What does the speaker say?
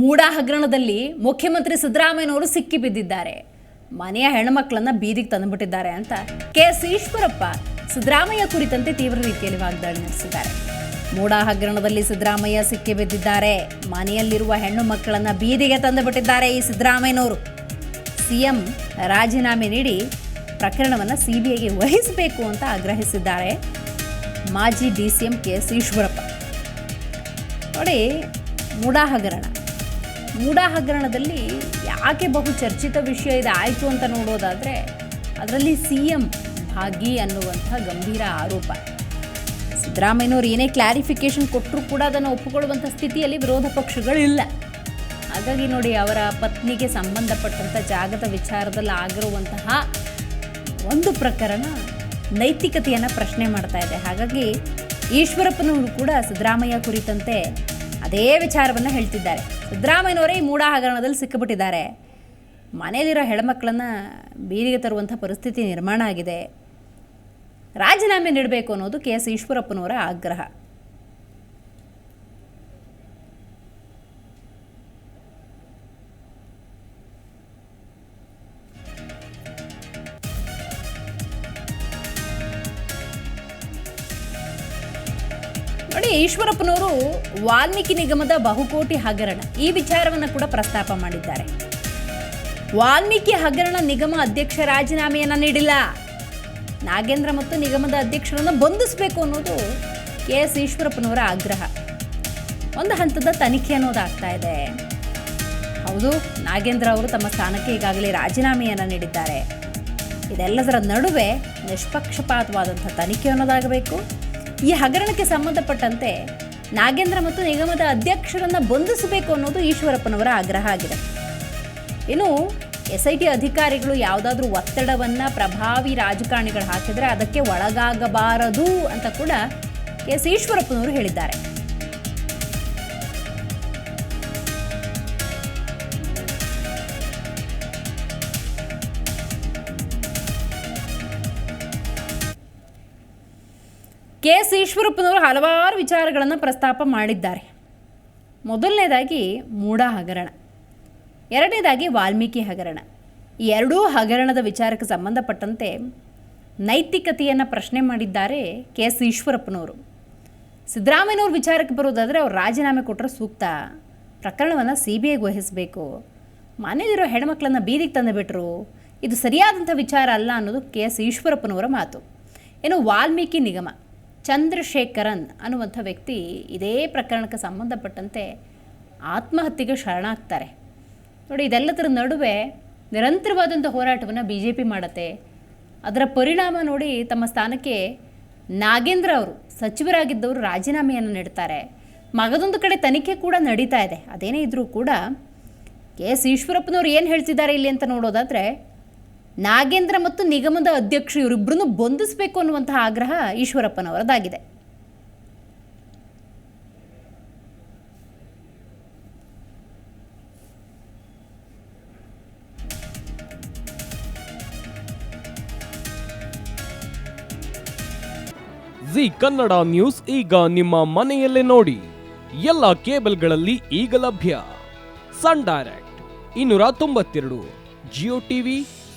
ಮೂಡ ಹಗರಣದಲ್ಲಿ ಮುಖ್ಯಮಂತ್ರಿ ಸಿದ್ದರಾಮಯ್ಯನವರು ಸಿಕ್ಕಿ ಬಿದ್ದಿದ್ದಾರೆ. ಮನೆಯ ಹೆಣ್ಮಕ್ಳನ್ನ ಬೀದಿಗೆ ತಂದುಬಿಟ್ಟಿದ್ದಾರೆ ಅಂತ ಕೆ ಎಸ್ ಈಶ್ವರಪ್ಪ ಸಿದ್ದರಾಮಯ್ಯ ಕುರಿತಂತೆ ತೀವ್ರ ರೀತಿಯಲ್ಲಿ ವಾಗ್ದಾಳಿ ನಡೆಸಿದ್ದಾರೆ. ಮೂಡಾ ಹಗರಣದಲ್ಲಿ ಸಿದ್ದರಾಮಯ್ಯ ಸಿಕ್ಕಿ ಬಿದ್ದಿದ್ದಾರೆ. ಮನೆಯಲ್ಲಿರುವ ಹೆಣ್ಣು ಮಕ್ಕಳನ್ನ ಬೀದಿಗೆ ತಂದುಬಿಟ್ಟಿದ್ದಾರೆ ಈ ಸಿದ್ದರಾಮಯ್ಯನವರು. ಸಿಎಂ ರಾಜೀನಾಮೆ ನೀಡಿ ಪ್ರಕರಣವನ್ನು ಸಿಬಿಐಗೆ ವಹಿಸಬೇಕು ಅಂತ ಆಗ್ರಹಿಸಿದ್ದಾರೆ ಮಾಜಿ D C M K S Eshwarappa. ನೋಡಿ ಮೂಡಾ ಹಗರಣ ಮೂಡಾ ಹಗರಣದಲ್ಲಿ ಯಾಕೆ ಬಹು ಚರ್ಚಿತ ವಿಷಯ ಇದಾಯಿತು ಅಂತ ನೋಡೋದಾದರೆ ಅದರಲ್ಲಿ ಸಿ ಎಂ ಭಾಗಿ ಅನ್ನುವಂಥ ಗಂಭೀರ ಆರೋಪ. ಸಿದ್ದರಾಮಯ್ಯನವರು ಏನೇ ಕ್ಲಾರಿಫಿಕೇಶನ್ ಕೊಟ್ಟರೂ ಕೂಡ ಅದನ್ನು ಒಪ್ಪಿಕೊಳ್ಳುವಂಥ ಸ್ಥಿತಿಯಲ್ಲಿ ವಿರೋಧ ಪಕ್ಷಗಳಿಲ್ಲ. ಹಾಗಾಗಿ ನೋಡಿ, ಅವರ ಪತ್ನಿಗೆ ಸಂಬಂಧಪಟ್ಟಂಥ ಜಾಗದ ವಿಚಾರದಲ್ಲಿ ಆಗಿರುವಂತಹ ಒಂದು ಪ್ರಕರಣ ನೈತಿಕತೆಯನ್ನು ಪ್ರಶ್ನೆ ಮಾಡ್ತಾ ಇದೆ. ಹಾಗಾಗಿ ಈಶ್ವರಪ್ಪನವರು ಕೂಡ ಸಿದ್ದರಾಮಯ್ಯ ಕುರಿತಂತೆ ಅದೇ ವಿಚಾರವನ್ನು ಹೇಳ್ತಿದ್ದಾರೆ. ಸಿದ್ದರಾಮಯ್ಯನವರೇ ಈ ಮೂಢ ಹಗರಣದಲ್ಲಿ ಸಿಕ್ಕಿಬಿಟ್ಟಿದ್ದಾರೆ. ಮನೆಯಲ್ಲಿರೋ ಹೆಣ್ಮಕ್ಳನ್ನು ಬೀದಿಗೆ ತರುವಂಥ ಪರಿಸ್ಥಿತಿ ನಿರ್ಮಾಣ ಆಗಿದೆ. ರಾಜೀನಾಮೆ ನೀಡಬೇಕು ಅನ್ನೋದು ಕೆ ಎಸ್ ಈಶ್ವರಪ್ಪನವರ ಆಗ್ರಹ. ನೋಡಿ, ಈಶ್ವರಪ್ಪನವರು ವಾಲ್ಮೀಕಿ ನಿಗಮದ ಬಹುಕೋಟಿ ಹಗರಣ ಈ ವಿಚಾರವನ್ನು ಕೂಡ ಪ್ರಸ್ತಾಪ ಮಾಡಿದ್ದಾರೆ. ವಾಲ್ಮೀಕಿ ಹಗರಣ ನಿಗಮ ಅಧ್ಯಕ್ಷ ರಾಜೀನಾಮೆಯನ್ನು ನೀಡಿಲ್ಲ. ನಾಗೇಂದ್ರ ಮತ್ತು ನಿಗಮದ ಅಧ್ಯಕ್ಷರನ್ನು ಬಂಧಿಸಬೇಕು ಅನ್ನೋದು ಕೆ ಎಸ್ ಈಶ್ವರಪ್ಪನವರ ಆಗ್ರಹ. ಒಂದು ಹಂತದ ತನಿಖೆ ಅನ್ನೋದು ಆಗ್ತಾ ಇದೆ. ಹೌದು, ನಾಗೇಂದ್ರ ಅವರು ತಮ್ಮ ಸ್ಥಾನಕ್ಕೆ ಈಗಾಗಲೇ ರಾಜೀನಾಮೆಯನ್ನು ನೀಡಿದ್ದಾರೆ. ಇದೆಲ್ಲದರ ನಡುವೆ ನಿಷ್ಪಕ್ಷಪಾತವಾದಂಥ ತನಿಖೆ ಅನ್ನೋದಾಗಬೇಕು. ಈ ಹಗರಣಕ್ಕೆ ಸಂಬಂಧಪಟ್ಟಂತೆ ನಾಗೇಂದ್ರ ಮತ್ತು ನಿಗಮದ ಅಧ್ಯಕ್ಷರನ್ನು ಬಂಧಿಸಬೇಕು ಅನ್ನೋದು ಈಶ್ವರಪ್ಪನವರ ಆಗ್ರಹ ಆಗಿದೆ. ಇನ್ನು ಎಸ್ ಐ ಟಿ ಅಧಿಕಾರಿಗಳು ಯಾವುದಾದ್ರೂ ಒತ್ತಡವನ್ನು ಪ್ರಭಾವಿ ರಾಜಕಾರಣಿಗಳು ಹಾಕಿದರೆ ಅದಕ್ಕೆ ಒಳಗಾಗಬಾರದು ಅಂತ ಕೂಡ ಎಸ್ ಈಶ್ವರಪ್ಪನವರು ಹೇಳಿದ್ದಾರೆ. ಕೆ ಎಸ್ ಈಶ್ವರಪ್ಪನವರು ಹಲವಾರು ವಿಚಾರಗಳನ್ನು ಪ್ರಸ್ತಾಪ ಮಾಡಿದ್ದಾರೆ. ಮೊದಲನೇದಾಗಿ ಮೂಡ ಹಗರಣ. ಎರಡನೇದಾಗಿ ವಾಲ್ಮೀಕಿ ಹಗರಣ. ಈ ಎರಡೂ ಹಗರಣದ ವಿಚಾರಕ್ಕೆ ಸಂಬಂಧಪಟ್ಟಂತೆ ನೈತಿಕತೆಯನ್ನು ಪ್ರಶ್ನೆ ಮಾಡಿದ್ದಾರೆ ಕೆ ಎಸ್ ಈಶ್ವರಪ್ಪನವರು. ಸಿದ್ದರಾಮಯ್ಯನವ್ರ ವಿಚಾರಕ್ಕೆ ಬರೋದಾದರೆ ಅವ್ರು ರಾಜೀನಾಮೆ ಕೊಟ್ಟರೆ ಸೂಕ್ತ. ಪ್ರಕರಣವನ್ನು ಸಿ ಬಿ ಐಗೆ ವಹಿಸಬೇಕು ಮನೆಯಲ್ಲಿರೋ ಹೆಣ್ಮಕ್ಳನ್ನು ಬೀದಿಗೆ ತಂದುಬಿಟ್ರು ಇದು ಸರಿಯಾದಂಥ ವಿಚಾರ ಅಲ್ಲ ಅನ್ನೋದು ಕೆ ಎಸ್ ಈಶ್ವರಪ್ಪನವರ ಮಾತು. ಏನು ವಾಲ್ಮೀಕಿ ನಿಗಮ. ಚಂದ್ರಶೇಖರನ್ ಅನ್ನುವಂಥ ವ್ಯಕ್ತಿ ಇದೇ ಪ್ರಕರಣಕ್ಕೆ ಸಂಬಂಧಪಟ್ಟಂತೆ ಆತ್ಮಹತ್ಯೆಗೆ ಶರಣಾಗ್ತಾರೆ. ನೋಡಿ, ಇದೆಲ್ಲದರ ನಡುವೆ ನಿರಂತರವಾದಂಥ ಹೋರಾಟವನ್ನು ಬಿ ಜೆ ಪಿ ಮಾಡುತ್ತೆ. ಅದರ ಪರಿಣಾಮ ನೋಡಿ ತಮ್ಮ ಸ್ಥಾನಕ್ಕೆ ನಾಗೇಂದ್ರ ಅವರು ಸಚಿವರಾಗಿದ್ದವರು ರಾಜೀನಾಮೆಯನ್ನು ನೀಡ್ತಾರೆ. ಮಗದೊಂದು ಕಡೆ ತನಿಖೆ ಕೂಡ ನಡೀತಾ ಇದೆ. ಅದೇನೇ ಇದ್ದರೂ ಕೂಡ ಕೆ ಎಸ್ ಈಶ್ವರಪ್ಪನವ್ರು ಏನು ಹೇಳ್ತಿದ್ದಾರೆ ಇಲ್ಲಿ ಅಂತ ನೋಡೋದಾದರೆ ನಾಗೇಂದ್ರ ಮತ್ತು ನಿಗಮದ ಅಧ್ಯಕ್ಷ ಇವರಿಬ್ಬರನ್ನು ಬಂಧಿಸಬೇಕು ಅನ್ನುವಂತಹ ಆಗ್ರಹ ಈಶ್ವರಪ್ಪನವರದಾಗಿದೆ. ಜಿ ಕನ್ನಡ ನ್ಯೂಸ್ ಈಗ ನಿಮ್ಮ ಮನೆಯಲ್ಲೇ ನೋಡಿ. ಎಲ್ಲ ಕೇಬಲ್ಗಳಲ್ಲಿ ಈಗ ಲಭ್ಯ. ಸನ್ ಡೈರೆಕ್ಟ್ ಇನ್ನೂರ ತೊಂಬತ್ತೆರಡು, ಜಿಯೋ ಟಿವಿ